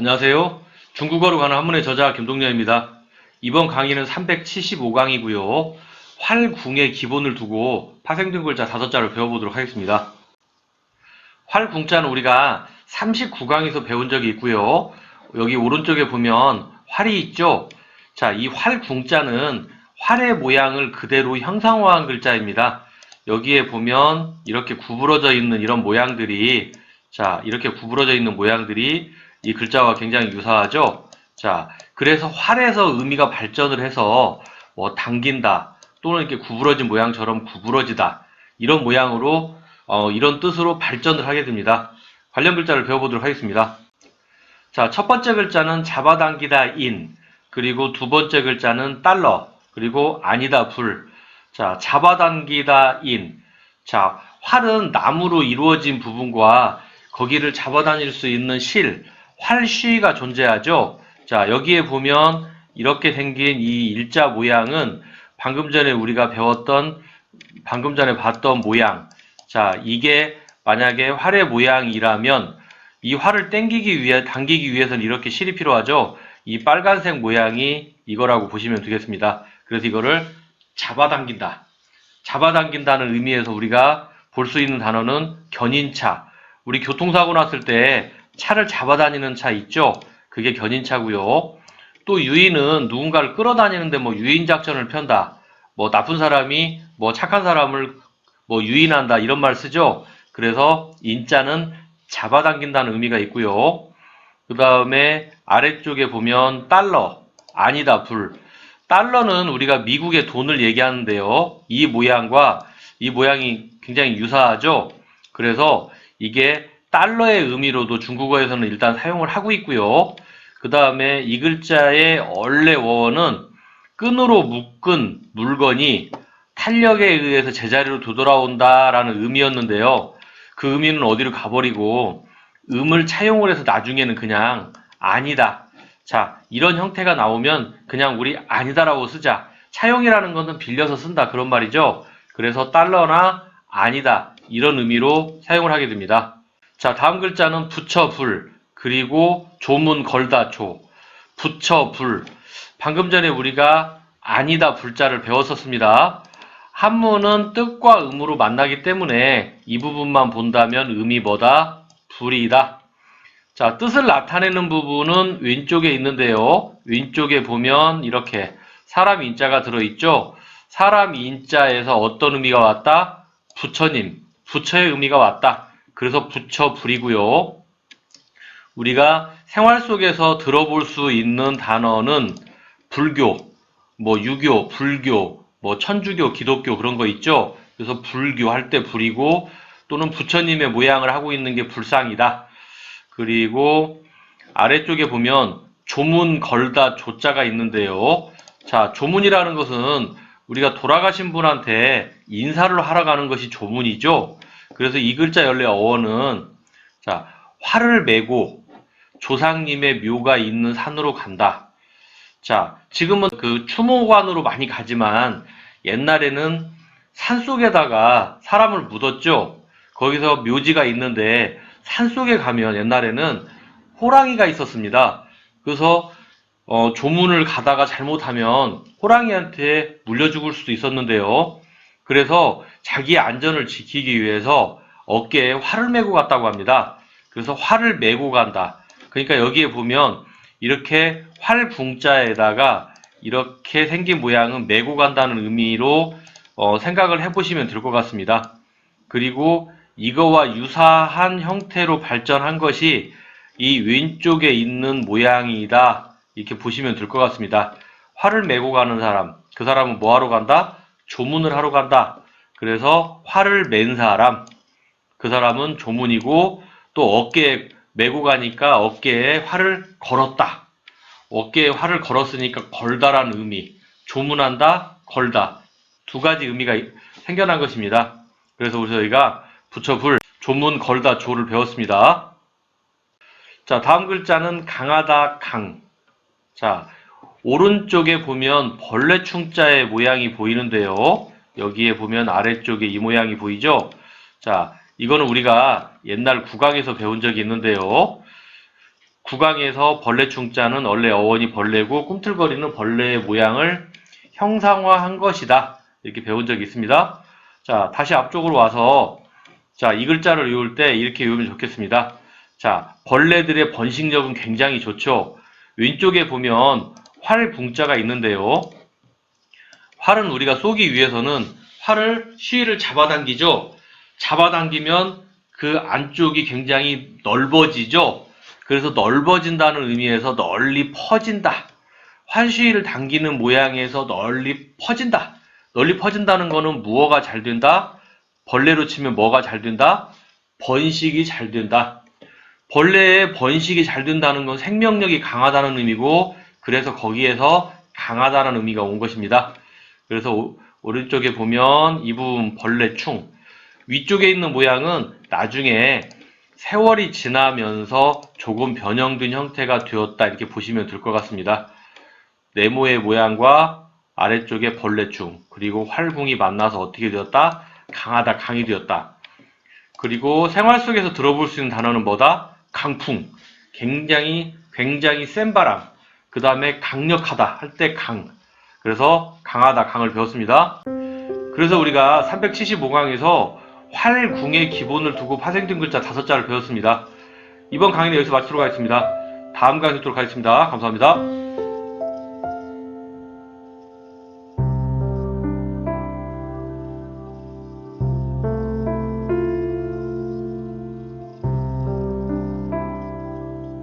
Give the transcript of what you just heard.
안녕하세요. 중국어로 가는 한문의 저자 김동렬입니다. 이번 강의는 375강이고요. 활궁의 기본을 두고 파생된 글자 다섯 자를 배워보도록 하겠습니다. 활궁자는 우리가 39강에서 배운 적이 있고요. 여기 오른쪽에 보면 활이 있죠? 자, 이 활궁자는 활의 모양을 그대로 형상화한 글자입니다. 여기에 보면 이렇게 구부러져 있는 이런 모양들이 자, 이렇게 구부러져 있는 모양들이 이 글자와 굉장히 유사하죠? 자, 그래서 활에서 의미가 발전을 해서 뭐 당긴다 또는 이렇게 구부러진 모양처럼 구부러지다 이런 모양으로 어, 이런 뜻으로 발전을 하게 됩니다. 관련 글자를 배워보도록 하겠습니다. 자, 첫 번째 글자는 잡아당기다 인 그리고 두 번째 글자는 달러 그리고 아니다 불 자, 잡아당기다 인 자, 활은 나무로 이루어진 부분과 거기를 잡아다닐 수 있는 실, 활쉬가 존재하죠. 자, 여기에 보면 이렇게 생긴 이 일자 모양은 방금 전에 우리가 배웠던, 방금 전에 봤던 모양. 자, 이게 만약에 활의 모양이라면 이 활을 당기기 위해, 당기기 위해서는 이렇게 실이 필요하죠. 이 빨간색 모양이 이거라고 보시면 되겠습니다. 그래서 이거를 잡아당긴다. 잡아당긴다는 의미에서 우리가 볼 수 있는 단어는 견인차. 우리 교통사고 났을 때 차를 잡아다니는 차 있죠? 그게 견인차고요. 또 유인은 누군가를 끌어다니는데 뭐 유인 작전을 편다. 뭐 나쁜 사람이 뭐 착한 사람을 뭐 유인한다 이런 말 쓰죠. 그래서 인자는 잡아당긴다는 의미가 있고요. 그 다음에 아래쪽에 보면 달러 아니다 불 달러는 우리가 미국의 돈을 얘기하는데요. 이 모양과 이 모양이 굉장히 유사하죠. 그래서 이게 달러의 의미로도 중국어에서는 일단 사용을 하고 있고요. 그 다음에 이 글자의 원래 어원은 끈으로 묶은 물건이 탄력에 의해서 제자리로 되돌아온다라는 의미였는데요. 그 의미는 어디로 가버리고 음을 차용을 해서 나중에는 그냥 아니다. 자, 이런 형태가 나오면 그냥 우리 아니다라고 쓰자. 차용이라는 것은 빌려서 쓴다. 그런 말이죠. 그래서 달러나 아니다. 이런 의미로 사용을 하게 됩니다. 자, 다음 글자는 붙여 불, 그리고 조문 걸다 조. 붙여 불. 방금 전에 우리가 아니다 불자를 배웠었습니다. 한문은 뜻과 음으로 만나기 때문에 이 부분만 본다면 음이 뭐다? 불이다. 자, 뜻을 나타내는 부분은 왼쪽에 있는데요. 왼쪽에 보면 이렇게 사람 인자가 들어있죠. 사람 인자에서 어떤 의미가 왔다? 부처님, 부처의 의미가 왔다. 그래서 부처 불이고요. 우리가 생활 속에서 들어볼 수 있는 단어는 불교, 뭐 유교, 불교, 뭐 천주교, 기독교 그런 거 있죠. 그래서 불교 할 때 불이고 또는 부처님의 모양을 하고 있는 게 불상이다. 그리고 아래쪽에 보면 조문 걸다 조자가 있는데요. 자, 조문이라는 것은 우리가 돌아가신 분한테 인사를 하러 가는 것이 조문이죠. 그래서 이 글자 연례 어원은 자, 활을 메고 조상님의 묘가 있는 산으로 간다. 자, 지금은 그 추모관으로 많이 가지만 옛날에는 산 속에다가 사람을 묻었죠. 거기서 묘지가 있는데 산 속에 가면 옛날에는 호랑이가 있었습니다. 그래서 어, 조문을 가다가 잘못하면 호랑이한테 물려 죽을 수도 있었는데요. 그래서 자기의 안전을 지키기 위해서 어깨에 활을 메고 갔다고 합니다. 그래서 활을 메고 간다. 그러니까 여기에 보면 이렇게 활궁자에다가 이렇게 생긴 모양은 메고 간다는 의미로 어, 생각을 해보시면 될 것 같습니다. 그리고 이거와 유사한 형태로 발전한 것이 이 왼쪽에 있는 모양이다. 이렇게 보시면 될 것 같습니다. 활을 메고 가는 사람, 그 사람은 뭐 하러 간다? 조문을 하러 간다. 그래서 활을 맨 사람, 그 사람은 조문이고 또 어깨에 메고 가니까 어깨에 활을 걸었다. 어깨에 활을 걸었으니까 걸다라는 의미. 조문한다, 걸다. 두 가지 의미가 생겨난 것입니다. 그래서 우리 저희가 붙여불, 조문, 걸다, 조를 배웠습니다. 자, 다음 글자는 강하다, 강. 자, 오른쪽에 보면 벌레 충자의 모양이 보이는데요. 여기에 보면 아래쪽에 이 모양이 보이죠? 자, 이거는 우리가 옛날 국왕에서 배운 적이 있는데요. 9강에서 벌레 충자는 원래 어원이 벌레고 꿈틀거리는 벌레의 모양을 형상화한 것이다. 이렇게 배운 적이 있습니다. 자, 다시 앞쪽으로 와서 자, 이 글자를 외울 때 이렇게 외우면 좋겠습니다. 자, 벌레들의 번식력은 굉장히 좋죠. 왼쪽에 보면 활 붕자가 있는데요. 활은 우리가 쏘기 위해서는 활을 쉬를 잡아당기죠. 잡아당기면 그 안쪽이 굉장히 넓어지죠. 그래서 넓어진다는 의미에서 널리 퍼진다. 활쉬를 당기는 모양에서 널리 퍼진다. 널리 퍼진다는 거는 무어가 잘 된다. 벌레로 치면 뭐가 잘 된다? 번식이 잘 된다. 벌레의 번식이 잘 된다는 건 생명력이 강하다는 의미고 그래서 거기에서 강하다는 의미가 온 것입니다. 그래서 오, 오른쪽에 보면 이 부분 벌레충 위쪽에 있는 모양은 나중에 세월이 지나면서 조금 변형된 형태가 되었다 이렇게 보시면 될 것 같습니다. 네모의 모양과 아래쪽에 벌레충 그리고 활궁이 만나서 어떻게 되었다? 강하다 강이 되었다. 그리고 생활 속에서 들어볼 수 있는 단어는 뭐다? 강풍 굉장히 굉장히 센 바람 그 다음에 강력하다 할 때 강 그래서 강하다 강을 배웠습니다. 그래서 우리가 375강에서 활궁의 기본을 두고 파생된 글자 다섯 자를 배웠습니다. 이번 강의는 여기서 마치도록 하겠습니다. 다음 강의 뵙도록 하겠습니다. 감사합니다.